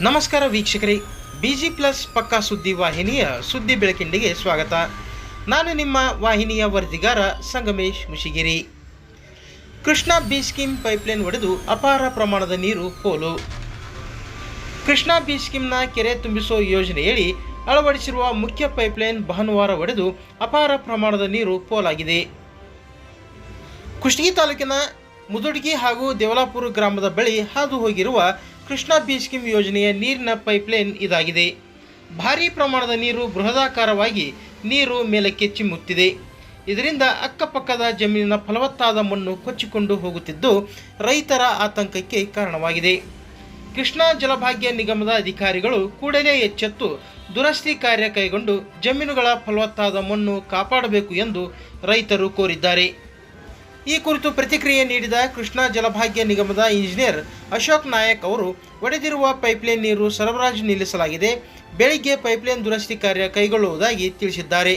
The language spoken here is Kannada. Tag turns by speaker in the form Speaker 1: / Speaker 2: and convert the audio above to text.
Speaker 1: ನಮಸ್ಕಾರ ವೀಕ್ಷಕರೇ ಬಿಜಿ ಪ್ಲಸ್ ಪಕ್ಕಾ ಸುದ್ದಿ ವಾಹಿನಿಯ ಸುದ್ದಿ ಬೆಳಕಿಂಡಿಗೆ ಸ್ವಾಗತ. ನಾನು ನಿಮ್ಮ ವಾಹಿನಿಯ ವರದಿಗಾರ Sangamesh Mushigiri. Krishna B scheme pipeline ಒಡೆದು ಅಪಾರ ಪ್ರಮಾಣದ ನೀರು ಪೋಲು. ಕೃಷ್ಣಾ ಬಿ ಸ್ಕೀಮ್ನ ಕೆರೆ ತುಂಬಿಸೋ ಯೋಜನೆಯಡಿ ಅಳವಡಿಸಿರುವ ಮುಖ್ಯ ಪೈಪ್ಲೈನ್ ಭಾನುವಾರ ಒಡೆದು ಅಪಾರ ಪ್ರಮಾಣದ ನೀರು ಪೋಲಾಗಿದೆ. ಕುಷ್ಟಗಿ ತಾಲೂಕಿನ ಮುದುಡ್ಗಿ ಹಾಗೂ ದೇವಲಾಪುರ ಗ್ರಾಮದ ಬಳಿ ಹಾದು ಹೋಗಿರುವ ಕೃಷ್ಣಾ ಸ್ಕೀಮ್ ಯೋಜನೆಯ ನೀರಿನ ಪೈಪ್ಲೈನ್ ಇದಾಗಿದೆ. ಭಾರೀ ಪ್ರಮಾಣದ ನೀರು ಬೃಹದಾಕಾರವಾಗಿ ನೀರು ಮೇಲಕ್ಕೆ ಚಿಮ್ಮುತ್ತಿದೆ. ಇದರಿಂದ ಅಕ್ಕಪಕ್ಕದ ಜಮೀನಿನ ಫಲವತ್ತಾದ ಮಣ್ಣು ಕೊಚ್ಚಿಕೊಂಡು ಹೋಗುತ್ತಿದ್ದು ರೈತರ ಆತಂಕಕ್ಕೆ ಕಾರಣವಾಗಿದೆ. ಕೃಷ್ಣಾ ಜಲಭಾಗ್ಯ ನಿಗಮದ ಅಧಿಕಾರಿಗಳು ಕೂಡಲೇ ಎಚ್ಚೆತ್ತು ದುರಸ್ತಿ ಕಾರ್ಯ ಕೈಗೊಂಡು ಜಮೀನುಗಳ ಫಲವತ್ತಾದ ಮಣ್ಣು ಕಾಪಾಡಬೇಕು ಎಂದು ರೈತರು ಕೋರಿದ್ದಾರೆ. ಈ ಕುರಿತು ಪ್ರತಿಕ್ರಿಯೆ ನೀಡಿದ ಕೃಷ್ಣಾ ಜಲಭಾಗ್ಯ ನಿಗಮದ ಇಂಜಿನಿಯರ್ ಅಶೋಕ್ ನಾಯಕ್ ಅವರು, ಒಡೆದಿರುವ ಪೈಪ್ಲೈನ್ ನೀರು ಸರಬರಾಜು ನಿಲ್ಲಿಸಲಾಗಿದೆ, ಬೆಳಿಗ್ಗೆ ಪೈಪ್ಲೈನ್ ದುರಸ್ತಿ ಕಾರ್ಯ ಕೈಗೊಳ್ಳುವುದಾಗಿ ತಿಳಿಸಿದ್ದಾರೆ.